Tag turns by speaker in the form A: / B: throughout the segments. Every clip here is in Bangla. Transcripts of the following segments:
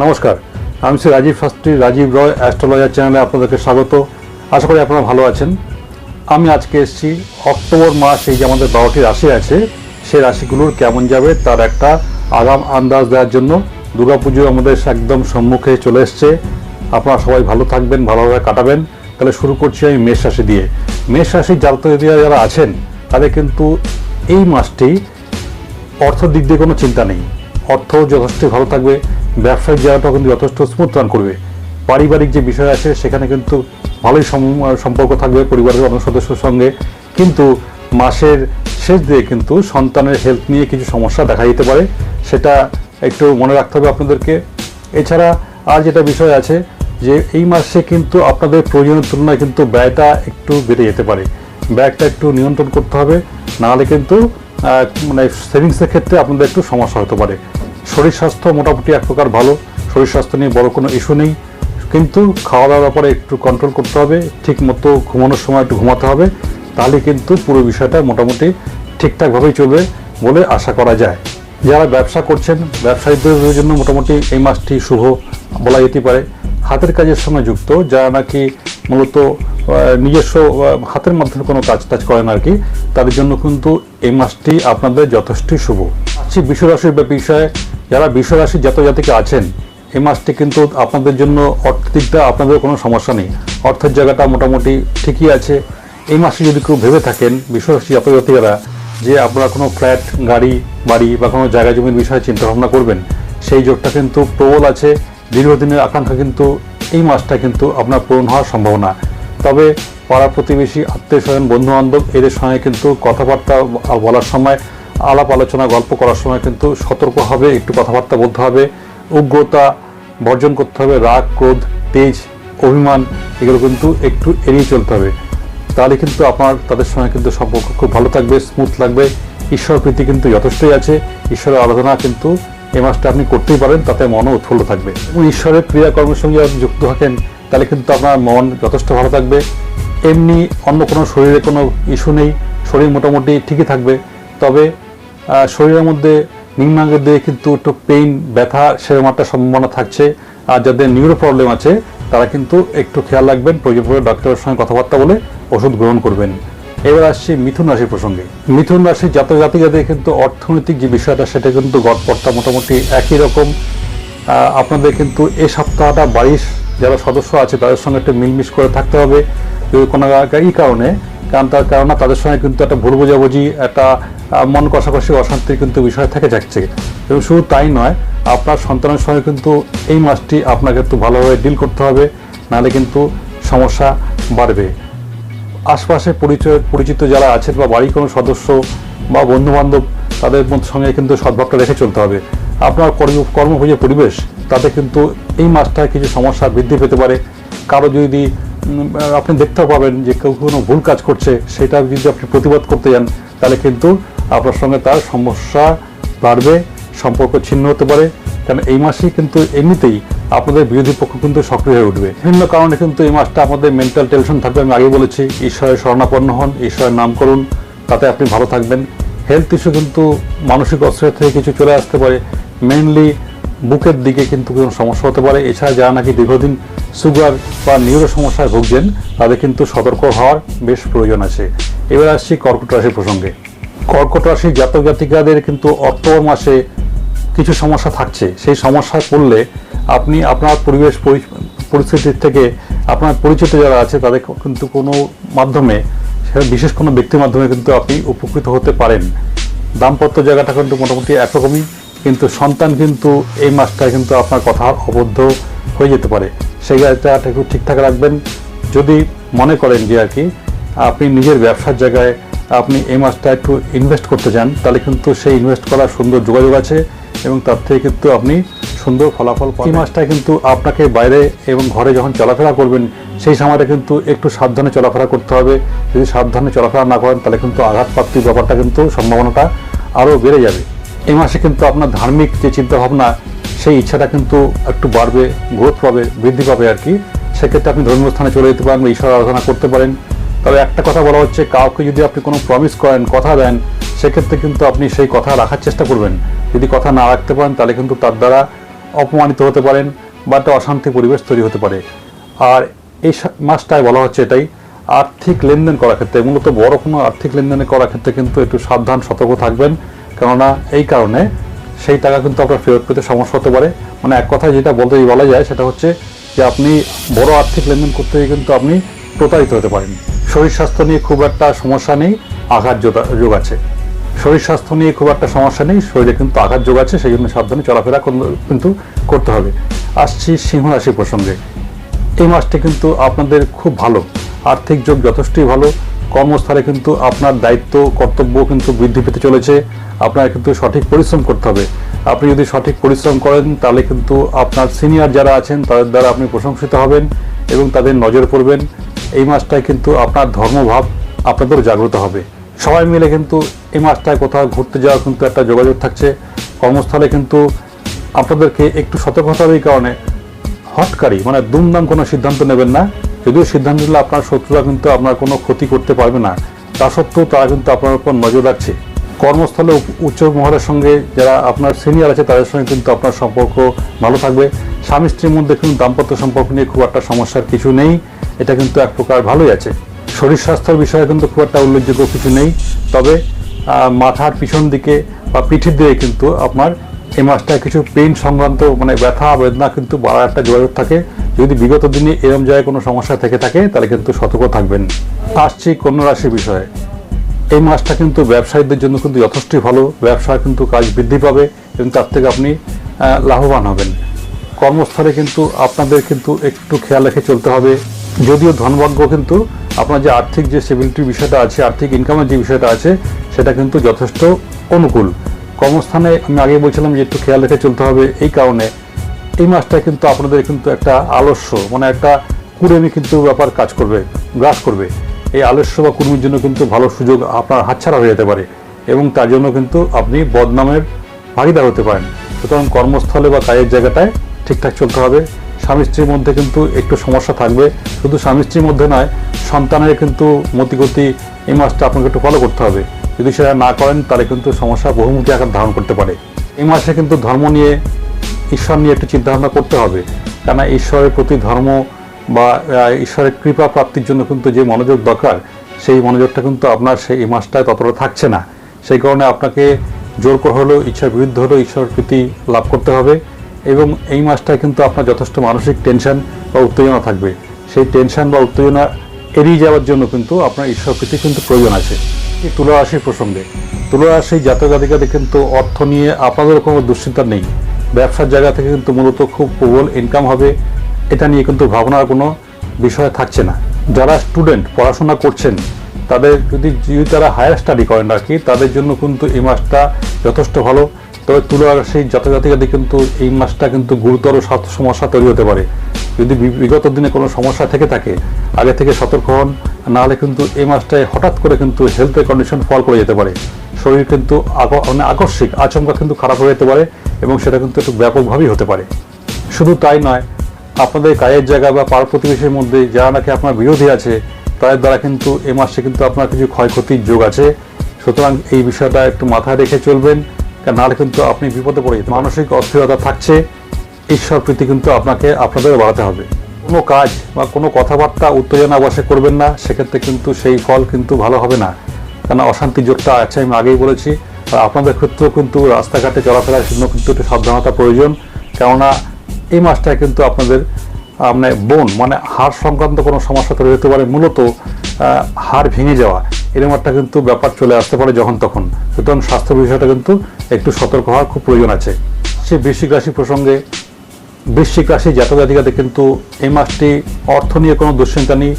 A: নমস্কার, আমি শ্রী রাজীব শাস্ত্রী, রাজীব রয়, অ্যাস্ট্রোলজার চ্যানেলে আপনাদেরকে স্বাগত। আশা করি আপনারা ভালো আছেন। আমি আজকে এসেছি অক্টোবর মাস, এই যে আমাদের বারোটি রাশি আছে, সেই রাশিগুলোর কেমন যাবে তার একটা আগাম আন্দাজ দেওয়ার জন্য দুর্গাপুজো আমাদের একদম সম্মুখে চলে এসছে। আপনারা সবাই ভালো থাকবেন, ভালোভাবে কাটাবেন। তাহলে শুরু করছি আমি মেষ রাশি দিয়ে। মেষ রাশির জাতক যারা আছেন, তাদের কিন্তু এই মাসটি অর্থ দিক দিয়ে কোনো চিন্তা নেই। অর্থ যথেষ্ট ভালো থাকবে। ব্যবসায়িক জায়গাটাও কিন্তু যথেষ্ট স্মুথ রান করবে। পারিবারিক যে বিষয় আছে, সেখানে কিন্তু ভালোই সম- সম্পর্ক থাকবে পরিবারের অন্য সদস্যের সঙ্গে। কিন্তু মাসের শেষ দিয়ে কিন্তু সন্তানের হেলথ নিয়ে কিছু সমস্যা দেখা দিতে পারে, সেটা একটু মনে রাখতে হবে আপনাদেরকে। এছাড়া আর যেটা বিষয় আছে, যে এই মাসে কিন্তু আপনাদের প্রয়োজনের তুলনায় কিন্তু ব্যয়টা একটু বেড়ে যেতে পারে। ব্যয়টা একটু নিয়ন্ত্রণ করতে হবে নাহলে কিন্তু মানে সেভিংসের ক্ষেত্রে আপনাদের একটু সমস্যা হতে পারে। শরীর স্বাস্থ্য মোটামুটি এক প্রকার ভালো। শরীর স্বাস্থ্য নিয়ে বড় কোনো ইস্যু নেই। কিন্তু খাওয়া দাওয়ার ব্যাপারে একটু কন্ট্রোল করতে হবে ঠিক মতো ঘুমানোর সময় একটু ঘুমাতে হবে। তাহলে কিন্তু পুরো বিষয়টা মোটামুটি ঠিকঠাকভাবেই চলবে বলে আশা করা যায়। যারা ব্যবসা করছেন, ব্যবসায়ীদের জন্য মোটামুটি এই মাসটি শুভ বলা যেতে পারে। হাতের কাজের সঙ্গে যুক্ত, যারা নাকি মূলত নিজস্ব হাতের মাধ্যমে কোনো কাজ টাজ করেন আর কি, তাদের জন্য কিন্তু এই মাসটি আপনাদের যথেষ্টই শুভ। আসছি বিশ্বরাশির বিষয়ে যারা বিশ্বরাশির জাত জাতিকে আছেন, এই মাসটি কিন্তু আপনাদের জন্য অর্থের দিকটা আপনাদের কোনো সমস্যা নেই। অর্থের জায়গাটা মোটামুটি ঠিকই আছে। এই মাসে যদি কেউ ভেবে থাকেন, বিশ্বরাশি জাতক জাতিকারা যে আপনারা কোনো ফ্ল্যাট, গাড়ি, বাড়ি বা কোনো জায়গা জমির বিষয়ে চিন্তা ভাবনা করবেন, সেই যোগটা কিন্তু প্রবল আছে। দীর্ঘদিনের আকাঙ্ক্ষা কিন্তু এই মাসটা কিন্তু আপনার পূরণ হওয়ার সম্ভাবনা। তবে পাড়া প্রতিবেশী, আত্মীয় স্বজন বন্ধু বান্ধব এদের সঙ্গে কিন্তু কথাবার্তা বলার সময় আলাপ আলোচনা, গল্প করার সময় কিন্তু সতর্ক হবে, একটু কথাবার্তা বলতে হবে, উগ্রতা বর্জন করতে হবে, রাগ, ক্রোধ, তেজ, অভিমান, এগুলো কিন্তু একটু এড়িয়ে চলতে হবে। তাহলে কিন্তু আপনার, তাদের সঙ্গে কিন্তু সম্পর্ক খুব ভালো থাকবে স্মুথ লাগবে। ঈশ্বর প্রীতি কিন্তু যথেষ্টই আছে। ঈশ্বরের আরাধনা কিন্তু এ মাসটা আপনি করতেই পারেন, তাতে মনও উৎফুল্ল থাকবে। এবং ঈশ্বরের ক্রিয়াকর্মের সঙ্গে আপনি যুক্ত থাকেন, তাহলে কিন্তু আপনার মন যথেষ্ট ভালো থাকবে। এমনি অন্য কোনো শরীরে কোনো ইস্যু নেই, শরীর মোটামুটি ঠিকই থাকবে। তবে শরীরের মধ্যে নিম্নাঙ্গের দিকে কিন্তু একটু পেইন ব্যথা সেরকম একটা সম্ভাবনা থাকছে। আর যাদের নিউরো প্রবলেম আছে, তারা কিন্তু একটু খেয়াল রাখবেন, প্রয়োজন ডক্টরের সঙ্গে কথাবার্তা বলে ওষুধ গ্রহণ করবেন। এবার আসছি মিথুন রাশির প্রসঙ্গে। মিথুন রাশির জাতক জাতিকাদের কিন্তু অর্থনৈতিক যে বিষয়টা, সেটা কিন্তু গড়পড়টা মোটামুটি একই রকম। আপনাদের কিন্তু এই সপ্তাহটা বাড়ির যারা সদস্য আছে, তাদের সঙ্গে একটু মিলমিশ করে থাকতে হবে। যদি কোনো এই কারণে কারণ তার কারণে তাদের সঙ্গে কিন্তু একটা ভুল বোঝাবুঝি, একটা মন কষাকষি, অশান্তির কিন্তু বিষয় থেকে যাচ্ছে। এবং শুধু তাই নয়, আপনার সন্তানের সঙ্গে কিন্তু এই মাসটি আপনাকে একটু ভালোভাবে ডিল করতে হবে, নাহলে কিন্তু সমস্যা বাড়বে। আশপাশে পরিচয়, পরিচিত যারা আছেন বা বাড়ির কোনো সদস্য বা বন্ধু বান্ধব তাদের সঙ্গে কিন্তু সদ্ভাবটা রেখে চলতে হবে। আপনার কর্ম, কর্মভোজী পরিবেশ, তাতে কিন্তু এই মাসটায় কিছু সমস্যা বৃদ্ধি পেতে পারে। কারও যদি আপনি দেখতেও পাবেন যে কেউ কোনো ভুল কাজ করছে, সেটা যদি আপনি প্রতিবাদ করতে যান, তাহলে কিন্তু আপনার সঙ্গে তার সমস্যা বাড়বে, সম্পর্ক ছিন্ন হতে পারে। কারণ এই মাসেই কিন্তু এমনিতেই আপনাদের বিরোধী পক্ষ কিন্তু সক্রিয় হয়ে উঠবে। বিভিন্ন কারণে কিন্তু এই মাসটা আমাদের মেন্টাল টেনশন থাকবে, আমি আগে বলেছি, ঈশ্বরের শরণাপন্ন হন, ঈশ্বরের নাম করুন, তাতে আপনি ভালো থাকবেন। হেলথ ইস্যু কিন্তু মানসিক অস্থিরতা থেকে কিছু চলে আসতে পারে মেনলি বুকের দিকে কিন্তু কোনো সমস্যা হতে পারে। এছাড়া যারা নাকি দীর্ঘদিন সুগার বা নিউরো সমস্যায় ভুগছেন, তাদের কিন্তু সতর্ক হওয়ার বেশ প্রয়োজন আছে। এবার আসছি কর্কট রাশির প্রসঙ্গে। কর্কট রাশির জাতক জাতিকাদের কিন্তু অক্টোবর মাসে কিছু সমস্যা থাকছে। সেই সমস্যায় পড়লে আপনি আপনার পরিবেশ পরিস্থিতির থেকে আপনার পরিচিত যারা আছে, তাদের কিন্তু কোনো মাধ্যমে সেটা বিশেষ কোনো ব্যক্তির মাধ্যমে কিন্তু আপনি উপকৃত হতে পারেন। দাম্পত্য জায়গাটা কিন্তু মোটামুটি একরকমই। কিন্তু সন্তান কিন্তু এই মাসটায় কিন্তু আপনার কথা অবদ্ধ হয়ে যেতে পারে। সেই জায়গাটা একটু ঠিকঠাক রাখবেন। যদি মনে করেন যে আর কি, আপনি নিজের ব্যবসার জায়গায় আপনি এই মাসটা একটু ইনভেস্ট করতে চান, তাহলে কিন্তু সেই ইনভেস্ট করার সুন্দর যোগাযোগ আছে এবং তার থেকে কিন্তু আপনি সুন্দর ফলাফল এই মাসটা কিন্তু আপনাকে বাইরে এবং ঘরে যখন চলাফেরা করবেন, সেই সময়টা কিন্তু একটু সাবধানে চলাফেরা করতে হবে। যদি সাবধানে চলাফেরা না করেন, তাহলে কিন্তু আঘাতপ্রাপ্তির ব্যাপারটা কিন্তু সম্ভাবনাটা আরও বেড়ে যাবে। এই মাসে কিন্তু আপনার ধার্মিক যে চিন্তাভাবনা, সেই ইচ্ছাটা কিন্তু একটু বাড়বে গ্রোথ পাবে, বৃদ্ধি পাবে আর কি। সেক্ষেত্রে আপনি ধর্মীয় স্থানে চলে যেতে পারেন বা ঈশ্বর আরাধনা করতে পারেন। তবে একটা কথা বলা হচ্ছে, কাউকে যদি আপনি কোনো প্রমিস করেন, কথা দেন, সেক্ষেত্রে কিন্তু আপনি সেই কথা রাখার চেষ্টা করবেন। যদি কথা না রাখতে পারেন, তাহলে কিন্তু তার দ্বারা অপমানিত হতে পারেন বা একটা অশান্তি পরিবেশ তৈরি হতে পারে। আর এই মাসটায় বলা হচ্ছে এটাই, আর্থিক লেনদেন করার ক্ষেত্রে, মূলত বড় কোনো আর্থিক লেনদেন করার ক্ষেত্রে কিন্তু একটু সাবধান, সতর্ক থাকবেন। কেননা এই কারণে সেই টাকা কিন্তু আপনার ফেরত পেতে সমস্যা হতে পারে। মানে এক কথায় যেটা বলতে বলা যায় সেটা হচ্ছে যে আপনি বড় আর্থিক লেনদেন করতে গিয়ে কিন্তু আপনি প্রতারিত হতে পারেন শরীর স্বাস্থ্য নিয়ে খুব একটা সমস্যা নেই, আঘাত যোগা- আছে। শরীর স্বাস্থ্য নিয়ে খুব একটা সমস্যা নেই, শরীরে কিন্তু আঘাত যোগ আছে, সেই জন্য সাবধানে চলাফেরা কিন্তু করতে হবে। আসছি সিংহ রাশি প্রসঙ্গে। এই মাসটি কিন্তু আপনাদের খুব ভালো। আর্থিক যোগ যথেষ্টই ভালো। কর্মস্থলে কিন্তু আপনার দায়িত্ব, কর্তব্য কিন্তু বৃদ্ধি পেতে চলেছে। আপনার কিন্তু সঠিক পরিশ্রম করতে হবে। আপনি যদি সঠিক পরিশ্রম করেন, তাহলে কিন্তু আপনার সিনিয়র যারা আছেন, তাদের দ্বারা আপনি প্রশংসিত হবেন এবং তাদের নজর পড়বেন। এই মাসটায় কিন্তু আপনার ধর্মভাব আপনাদের জাগ্রত হবে। সবাই মিলে কিন্তু এই মাসটায় কোথাও ঘুরতে যাওয়ার কিন্তু একটা যোগাযোগ থাকছে। কর্মস্থলে কিন্তু আপনাদেরকে একটু সতর্ক হতে হবে এই কারণে হটকারী মানে দুমদাম কোনো সিদ্ধান্ত নেবেন না। যদিও সিদ্ধান্ত নিলে আপনার শত্রুরা কিন্তু আপনার কোনো ক্ষতি করতে পারবে না। তা সত্ত্বেও তারা কিন্তু আপনার উপর নজর রাখছে। কর্মস্থলে উচ্চ মহলের সঙ্গে যারা আপনার সিনিয়র আছে, তাদের সঙ্গে কিন্তু আপনার সম্পর্ক ভালো থাকবে। স্বামী স্ত্রীর মধ্যে কিন্তু দাম্পত্য সম্পর্ক নিয়ে খুব একটা সমস্যার কিছু নেই। এটা কিন্তু এক প্রকার ভালোই আছে। শরীর স্বাস্থ্যের বিষয়ে কিন্তু খুব একটা উল্লেখযোগ্য কিছু নেই। তবে মাথার পিছন দিকে বা পিঠের দিকে কিন্তু আপনার এই মাসটায় কিছু পেইন সংক্রান্ত মানে ব্যথা, বেদনা কিন্তু বাড়ার একটা যোগাযোগ থাকে। যদি বিগত দিনে এরম জায়গায় কোনো সমস্যা থেকে থাকে, তাহলে কিন্তু সতর্ক থাকবেন। আসছি কন্যা রাশির বিষয়ে। এই মাসটা কিন্তু ব্যবসায়ীদের জন্য কিন্তু যথেষ্টই ভালো। ব্যবসা কিন্তু কাজ বৃদ্ধি পাবে এবং তার থেকে আপনি লাভবান হবেন। কর্মস্থলে কিন্তু আপনাদের কিন্তু একটু খেয়াল রেখে চলতে হবে। যদিও ধনভাগ্য কিন্তু আপনার যে আর্থিক যে স্টেবিলিটির বিষয়টা আছে, আর্থিক ইনকামের যে বিষয়টা আছে, সেটা কিন্তু যথেষ্ট অনুকূল। কর্মস্থানে আমি আগে বলছিলাম যে একটু খেয়াল রেখে চলতে হবে। এই কারণে এই মাসটা কিন্তু আপনাদের কিন্তু একটা আলস্য মানে একটা কুড়েমি কিন্তু ব্যাপার কাজ করবে, গ্রাস করবে। এই আলস্য বা কুড়মির জন্য কিন্তু ভালো সুযোগ আপনার হাতছাড়া হয়ে যেতে পারে এবং তার জন্য কিন্তু আপনি বদনামের ভাগিদার হতে পারেন। সুতরাং কর্মস্থলে বা কাজের জায়গাটায় ঠিকঠাক চলতে হবে। স্বামী স্ত্রীর মধ্যে কিন্তু একটু সমস্যা থাকবে। শুধু স্বামী স্ত্রীর মধ্যে নয়, সন্তানের কিন্তু মতিগতি এই মাসটা আপনাকে একটু ফলো করতে হবে। যদি সেটা না করেন, তাহলে কিন্তু সমস্যা বহুমুখী আকার ধারণ করতে পারে। এই মাসে কিন্তু ধর্ম নিয়ে ঈশ্বর নিয়ে একটু চিন্তাভাবনা করতে হবে। কেননা ঈশ্বরের প্রতি ধর্ম বা ঈশ্বরের কৃপা প্রাপ্তির জন্য কিন্তু যে মনোযোগ দরকার, সেই মনোযোগটা কিন্তু আপনার সেই এই মাসটায় ততটা থাকছে না। সেই কারণে আপনাকে জোর করে হলেও ইচ্ছার বিরুদ্ধে হলেও ঈশ্বরের প্রীতি লাভ করতে হবে এবং এই মাসটায় কিন্তু আপনার যথেষ্ট মানসিক টেনশন বা উত্তেজনা থাকবে। সেই টেনশন বা উত্তেজনা এড়িয়ে যাওয়ার জন্য কিন্তু আপনার ঈশ্বর প্রীতি কিন্তু প্রয়োজন আছে। এই তুলা রাশির প্রসঙ্গে। তুলা রাশি জাতক জাতিকাদের কিন্তু অর্থ নিয়ে আপনাদের কোনো দুশ্চিন্তা নেই। ব্যবসার জায়গা থেকে কিন্তু মূলত খুব প্রবল ইনকাম হবে। এটা নিয়ে কিন্তু ভাবনার কোনো বিষয় থাকছে না। যারা স্টুডেন্ট পড়াশোনা করছেন, তাদের যদি যদি তারা হায়ার স্টাডি করেন আর কি, তাদের জন্য কিন্তু এই মাসটা যথেষ্ট ভালো। তবে তুলা রাশির জাতক জাতিকাদের কিন্তু এই মাসটা কিন্তু গুরুতর স্বাস্থ্য সমস্যা তৈরি হতে পারে। যদি বিগত দিনে কোনো সমস্যা থেকে থাকে, আগে থেকে সতর্ক হন, নাহলে কিন্তু এই মাসটায় হঠাৎ করে কিন্তু হেলথের কন্ডিশন ফল করে যেতে পারে। শরীর কিন্তু মানে আকস্মিক আচমকা কিন্তু খারাপ হয়ে যেতে পারে। এবং সেটা কিন্তু একটু ব্যাপকভাবেই হতে পারে। শুধু তাই নয়, আপনাদের কাজের জায়গা বা পাড় প্রতিবেশীর মধ্যে যারা নাকি আপনার বিরোধী আছে, তাদের দ্বারা কিন্তু এ মাসে কিন্তু আপনার কিছু ক্ষয়ক্ষতির যোগ আছে। সুতরাং এই বিষয়টা একটু মাথায় রেখে চলবেন, কারণ নাহলে কিন্তু আপনি বিপদে পড়ে যেতে মানসিক অস্থিরতা থাকছে, ঈশ্বর প্রীতি কিন্তু আপনাকে আপনাদের বাড়াতে হবে। কোনো কাজ বা কোনো কথাবার্তা উত্তেজনা বসে করবেন না, সেক্ষেত্রে কিন্তু সেই ফল কিন্তু ভালো হবে না। কেন অশান্তি যোগটা আছে, আমি আগেই বলেছি। আপনাদের ক্ষেত্রেও কিন্তু রাস্তাঘাটে চলাফেরার জন্য কিন্তু একটু সাবধানতা প্রয়োজন। কেননা এই মাসটায় কিন্তু আপনাদের মানে বোন মানে হাড় সংক্রান্ত কোনো সমস্যা তৈরি হতে পারে, মূলত হাড় ভেঙে যাওয়া। এরকম একটা কিন্তু ব্যাপার চলে আসতে পারে যখন তখন। সুতরাং স্বাস্থ্য বিষয়টা কিন্তু একটু সতর্ক হওয়ার খুব প্রয়োজন আছে। সে বৃশ্চিক রাশি প্রসঙ্গে, বৃশ্চিক রাশি জাতক জাতিকাদের কিন্তু এই মাসটি অর্থ নিয়ে কোনো দুশ্চিন্তা নেই।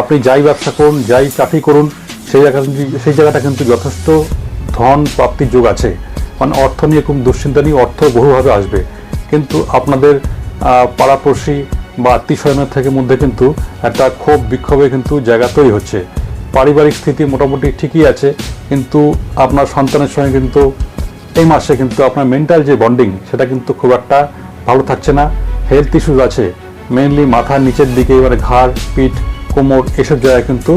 A: আপনি যাই ব্যবসা করুন, যাই চাকরি করুন, সেই জায়গা সেই জায়গাটা কিন্তু যথেষ্ট ধন প্রাপ্তির যোগ আছে। মানে অর্থ নিয়ে খুব দুশ্চিন্তা নেই, অর্থ বহুভাবে আসবে। কিন্তু আপনাদের পাড়াপড়শি বা আত্মীয় স্বজনের থেকে মধ্যে কিন্তু একটা ক্ষোভ, বিক্ষোভে কিন্তু জায়গা তৈরি হচ্ছে। পারিবারিক স্থিতি মোটামুটি ঠিকই আছে, কিন্তু আপনার সন্তানের সঙ্গে কিন্তু এই মাসে কিন্তু আপনার মেন্টাল যে বন্ডিং সেটা কিন্তু খুব একটা ভালো থাকছে না। হেলথ ইস্যুজ আছে মেনলি মাথার নিচের দিকে, এবারে ঘাড়, পিঠ, কোমর, এসব জায়গায় কিন্তু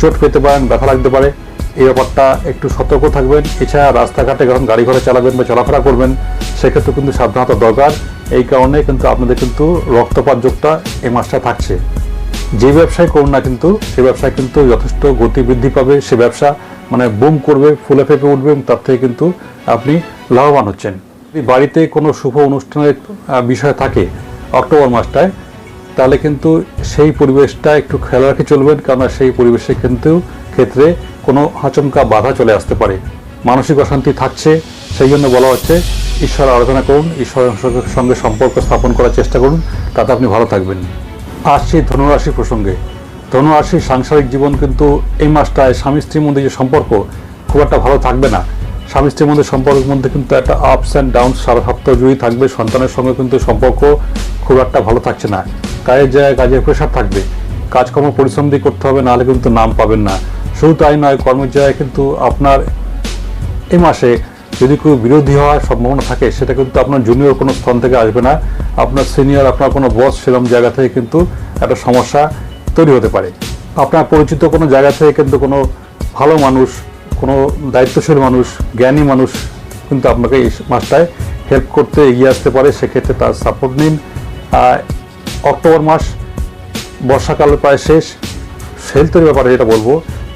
A: চোট পেতে পারেন, ব্যথা লাগতে পারে। এই ব্যাপারটা একটু সতর্ক থাকবেন। এছাড়া রাস্তাঘাটে যখন গাড়ি ঘোড়া চালাবেন বা চলাফেরা করবেন, সেক্ষেত্রে কিন্তু সাবধানতা দরকার। এই কারণে কিন্তু আপনাদের কিন্তু রক্তপাত যোগটা এই মাসটা থাকছে। যে ব্যবসায় করুন না কিন্তু, সে ব্যবসায় কিন্তু যথেষ্ট গতি বৃদ্ধি পাবে। সে ব্যবসা মানে বুম করবে, ফুলে ফেপে উঠবে এবং তার থেকে কিন্তু আপনি লাভবান হচ্ছেন। যদি বাড়িতে কোনো শুভ অনুষ্ঠানের বিষয় থাকে অক্টোবর মাসটায়, তাহলে কিন্তু সেই পরিবেশটা একটু খেয়াল রাখে চলবেন। কেননা সেই পরিবেশে কিন্তু ক্ষেত্রে কোনো আচমকা বাধা চলে আসতে পারে। মানসিক অশান্তি থাকছে, সেই জন্য বলা হচ্ছে, ঈশ্বর আরাধনা করুন, ঈশ্বরের সঙ্গে- সম্পর্ক স্থাপন করার চেষ্টা করুন, তাতে আপনি ভালো থাকবেন। আসছি ধনুরাশি প্রসঙ্গে। ধনুরাশির সাংসারিক জীবন কিন্তু এই মাসটায় স্বামী স্ত্রীর মধ্যে যে সম্পর্ক, খুব একটা ভালো থাকবে না। স্বামী স্ত্রীর মধ্যে সম্পর্কের মধ্যে কিন্তু একটা আপস অ্যান্ড ডাউনস সারা সপ্তাহ জুড়েই থাকবে, সন্তানের সঙ্গে কিন্তু সম্পর্ক খুব একটা ভালো থাকছে না। কাজের জায়গায় কাজের প্রেশার থাকবে। কাজকর্ম পরিশ্রম দিয়ে করতে হবে, নাহলে কিন্তু নাম পাবেন না। শুধু তাই নয় জায়গায় কিন্তু আপনার এই মাসে যদি কেউ বিরোধী হওয়ার সম্ভাবনা থাকে, সেটা কিন্তু আপনার জুনিয়র কোনো স্থান থেকে আসবে না। আপনার সিনিয়র আপনার কোনো বস সেরকম জায়গা থেকে কিন্তু একটা সমস্যা তৈরি হতে পারে। আপনার পরিচিত কোনো জায়গা থেকে কিন্তু কোনো ভালো মানুষ, কোনো দায়িত্বশীল মানুষ, জ্ঞানী মানুষ কিন্তু আপনাকে এই মাসটায় হেল্প করতে এগিয়ে আসতে পারে। সেক্ষেত্রে তার সাপোর্ট নিন। অক্টোবর মাস, বর্ষাকাল প্রায় শেষ। হেলথের ব্যাপারে যেটা বলব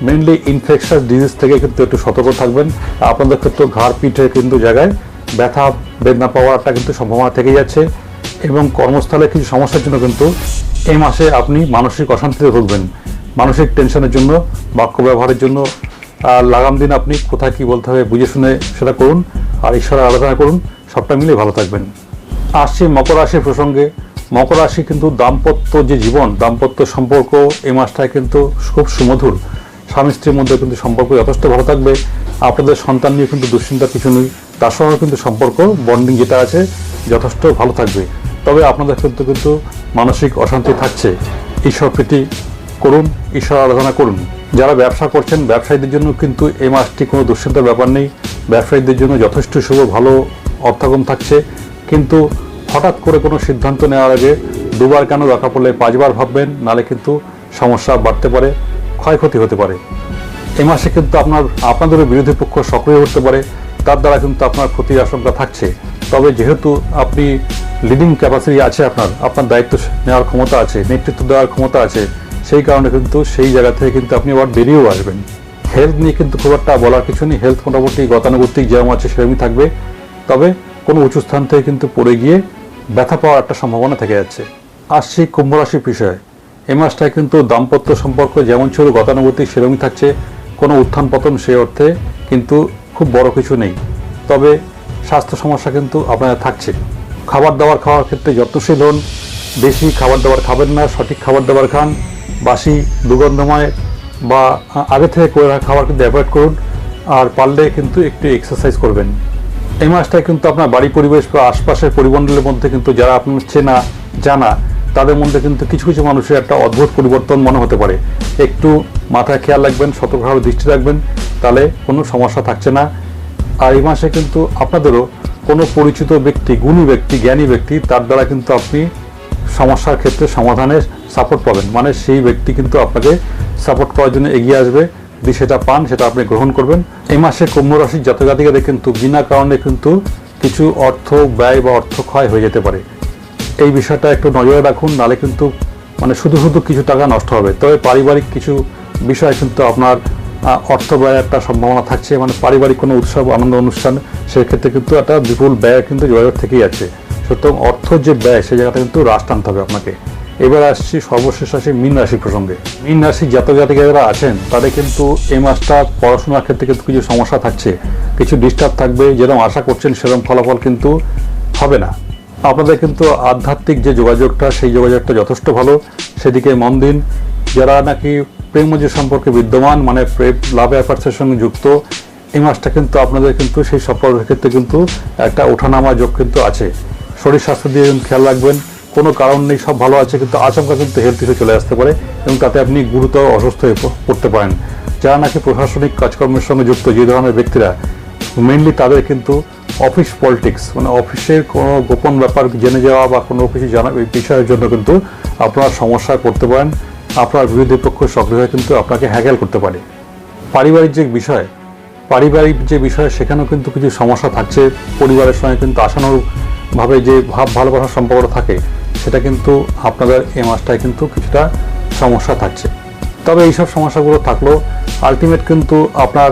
A: মেনলি ইনফেকশাস ডিজিজ থেকে কিন্তু একটু সতর্ক থাকবেন। আপনাদের ক্ষেত্রে ঘাড় পিঠে কিন্তু জায়গায় ব্যথা, বেদনা পাওয়ার একটা কিন্তু সম্ভাবনা থেকে যাচ্ছে এবং কর্মস্থলে কিছু সমস্যার জন্য কিন্তু এই মাসে আপনি মানসিক অশান্তিতে ভুগবেন। মানসিক টেনশনের জন্য, বাক্য ব্যবহারের জন্য লাগাম দিন আপনি কোথায় কি বলতে হবে বুঝে শুনে সেটা করুন, আর ঈশ্বরের আলোচনা করুন, সবটা মিলে ভালো থাকবেন। আসছে মকর রাশির প্রসঙ্গে। মকর রাশি কিন্তু দাম্পত্য যে জীবন, দাম্পত্য সম্পর্ক, এই মাসটায় কিন্তু খুব সুমধুর। স্বামী স্ত্রীর মধ্যে কিন্তু সম্পর্ক যথেষ্ট ভালো থাকবে। আপনাদের সন্তান নিয়ে কিন্তু দুশ্চিন্তার কিছু নেই। তার সঙ্গে কিন্তু সম্পর্ক বন্ডিং যেটা আছে, যথেষ্ট ভালো থাকবে। তবে আপনাদের কিন্তু কিন্তু মানসিক অশান্তি থাকছে। ঈশ্বর প্রীতি করুন, ঈশ্বর আরাধনা করুন। যারা ব্যবসা করছেন, ব্যবসায়ীদের জন্য কিন্তু এই মাসটি কোনো দুশ্চিন্তার ব্যাপার নেই। ব্যবসায়ীদের জন্য যথেষ্ট শুভ, ভালো অর্থাগম থাকছে। কিন্তু হঠাৎ করে কোনো সিদ্ধান্ত নেওয়ার আগে দুবার কেন দরকার পড়লে পাঁচবার ভাববেন, নালে কিন্তু সমস্যা বাড়তে পারে, ক্ষয়ক্ষতি হতে পারে। এই মাসে কিন্তু আপনার, আপনাদেরও বিরোধী পক্ষ সক্রিয় হতে পারে, তার দ্বারা কিন্তু আপনার ক্ষতির আশঙ্কা থাকছে। তবে যেহেতু আপনি লিডিং ক্যাপাসিটি আছে আপনার আপনার দায়িত্ব নেওয়ার ক্ষমতা আছে, নেতৃত্ব দেওয়ার ক্ষমতা আছে, সেই কারণে কিন্তু সেই জায়গা থেকে কিন্তু আপনি আবার বেরিয়েও আসবেন। হেলথ নিয়ে কিন্তু খুব একটা বলার কিছু নেই হেলথ মোটামুটি গতানুগতিক যেরকম আছে সেরকমই থাকবে। তবে কোনো উঁচু স্থান থেকে কিন্তু পড়ে গিয়ে ব্যথা পাওয়ার একটা সম্ভাবনা থেকে যাচ্ছে। আসছি কুম্ভ রাশির বিষয়ে এই মাসটায় কিন্তু দাম্পত্য সম্পর্ক যেমন ছিল, গতানুগতিক সেরকমই থাকছে। কোনো উত্থান পতন সেই অর্থে কিন্তু খুব বড় কিছু নেই। তবে স্বাস্থ্য সমস্যা কিন্তু আপনার থাকছে। খাবার দাবার খাওয়ার ক্ষেত্রে যত্নশীল হন। বেশি খাবার দাবার খাবেন না, সঠিক খাবার দাবার খান। বাসি দুর্গন্ধময় বা আগে থেকে করে খাবার কিন্তু অ্যাভয়েড করুন। আর পারলে কিন্তু একটু এক্সারসাইজ করবেন। এই মাসটায় কিন্তু আপনার বাড়ি পরিবেশ বা আশপাশের পরিমণ্ডলের মধ্যে কিন্তু যারা আপনার চেনা, জানা, তাদের মধ্যে কিন্তু কিছু কিছু মানুষের একটা অদ্ভুত পরিবর্তন মনে হতে পারে। একটু মাথায় খেয়াল রাখবেন সতর্কভাবে দৃষ্টি রাখবেন, তাহলে কোনো সমস্যা থাকছে না। আর এই মাসে কিন্তু আপনাদেরও কোনো পরিচিত ব্যক্তি, গুণী ব্যক্তি, জ্ঞানী ব্যক্তি, তার দ্বারা কিন্তু আপনি সমস্যার ক্ষেত্রে সমাধানের সাপোর্ট পাবেন। মানে সেই ব্যক্তি কিন্তু আপনাকে সাপোর্ট করার জন্য এগিয়ে আসবে। যদি সেটা পান, সেটা আপনি গ্রহণ করবেন। এই মাসে কুম্ভ রাশির জাতকাতিকাদের কিন্তু বিনা কারণে কিন্তু কিছু অর্থ ব্যয় বা অর্থ ক্ষয় হয়ে যেতে পারে। এই বিষয়টা একটু নজরে রাখুন, নালে কিন্তু মানে শুধু শুধু কিছু টাকা নষ্ট হবে। তবে পারিবারিক কিছু বিষয় কিন্তু আপনার অর্থ ব্যয়ের একটা সম্ভাবনা থাকছে। মানে পারিবারিক কোনো উৎসব, আনন্দ অনুষ্ঠান, সেক্ষেত্রে কিন্তু একটা বিপুল ব্যয় কিন্তু যোগাযোগ থেকেই আছে সুতরাং অর্থ যে ব্যয় সেই জায়গাটা কিন্তু হ্রাস টানতে হবে আপনাকে। এবার আসছি সর্বশেষ আসি মীন রাশি প্রসঙ্গে। মীন রাশি জাতক জাতিকা যারা আছেন, তাদের কিন্তু এই মাসটা পড়াশোনার ক্ষেত্রে কিন্তু কিছু সমস্যা থাকছে, কিছু ডিস্টার্ব থাকবে, যেরকম আশা করছেন সেরকম ফলাফল কিন্তু হবে না। আপনাদের কিন্তু আধ্যাত্মিক যে যোগাযোগটা, সেই যোগাযোগটা যথেষ্ট ভালো। সেদিকে মন দিন, যারা নাকি প্রেম যে সম্পর্কে বিদ্যমান মানে প্রেম লাভ অ্যাফার্সের সঙ্গে যুক্ত, এই মাসটা কিন্তু আপনাদের কিন্তু সেই সম্পর্কের ক্ষেত্রে কিন্তু একটা ওঠানামা যোগ কিন্তু আছে। শরীর স্বাস্থ্য দিয়ে খেয়াল রাখবেন। কোনো কারণ নেই, সব ভালো আছে, কিন্তু আচমকা কিন্তু হেলথ ইস্যু চলে আসতে পারে এবং তাতে আপনি গুরুতর অসুস্থ হয়ে পড়তে পারেন। যারা নাকি প্রশাসনিক কাজকর্মের সঙ্গে যুক্ত, যে ধরনের ব্যক্তিরা মেনলি তাদের কিন্তু অফিস পলিটিক্স মানে অফিসের কোনো গোপন ব্যাপার জেনে যাওয়া বা কোনো কিছু জানা, বিষয়ের জন্য কিন্তু আপনার সমস্যায় পড়তে পারেন। আপনার বিরোধী পক্ষ সক্রিয় কিন্তু আপনাকে হ্যাকেল করতে পারে। পারিবারিক যে বিষয়, পারিবারিক যে বিষয়, সেখানেও কিন্তু কিছু সমস্যা থাকছে। পরিবারের সঙ্গে কিন্তু আশানুরূপভাবে যে ভাব ভালোবাসার সম্পর্ক থাকে, সেটা কিন্তু আপনাদের এই মাসটায় কিন্তু কিছুটা সমস্যা থাকছে। তবে এইসব সমস্যাগুলো থাকলেও আলটিমেট কিন্তু আপনার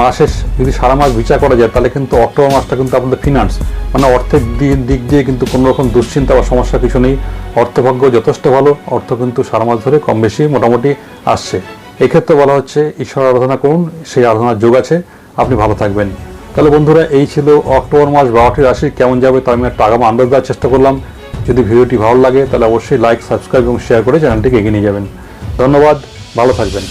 A: মাসের যদি সারা মাস বিচার করা যায়, তাহলে কিন্তু অক্টোবর মাসটা কিন্তু আপনাদের ফিনান্স মানে অর্থের দিক দিয়ে কিন্তু কোনো রকম দুশ্চিন্তা বা সমস্যা কিছু নেই। অর্থভাগ্য যথেষ্ট ভালো, অর্থ কিন্তু সারা মাস ধরে কম বেশি মোটামুটি আসছে। এক্ষেত্রে বলা হচ্ছে, ঈশ্বর আরাধনা করুন, সেই আরাধনার যোগ আছে। আপনি ভালো থাকবেন। তাহলে বন্ধুরা, এই ছিল অক্টোবর মাস বারোটি রাশি, কেমন যাবে তা আমি একটা আগাম আন্দাজ দেওয়ার চেষ্টা করলাম। যদি ভিডিওটি ভালো লাগে, তাহলে অবশ্যই লাইক সাবস্ক্রাইব এবং শেয়ার করে চ্যানেলটিকে এগিয়ে নিয়ে যাবেন। ধন্যবাদ, ভালো থাকবেন।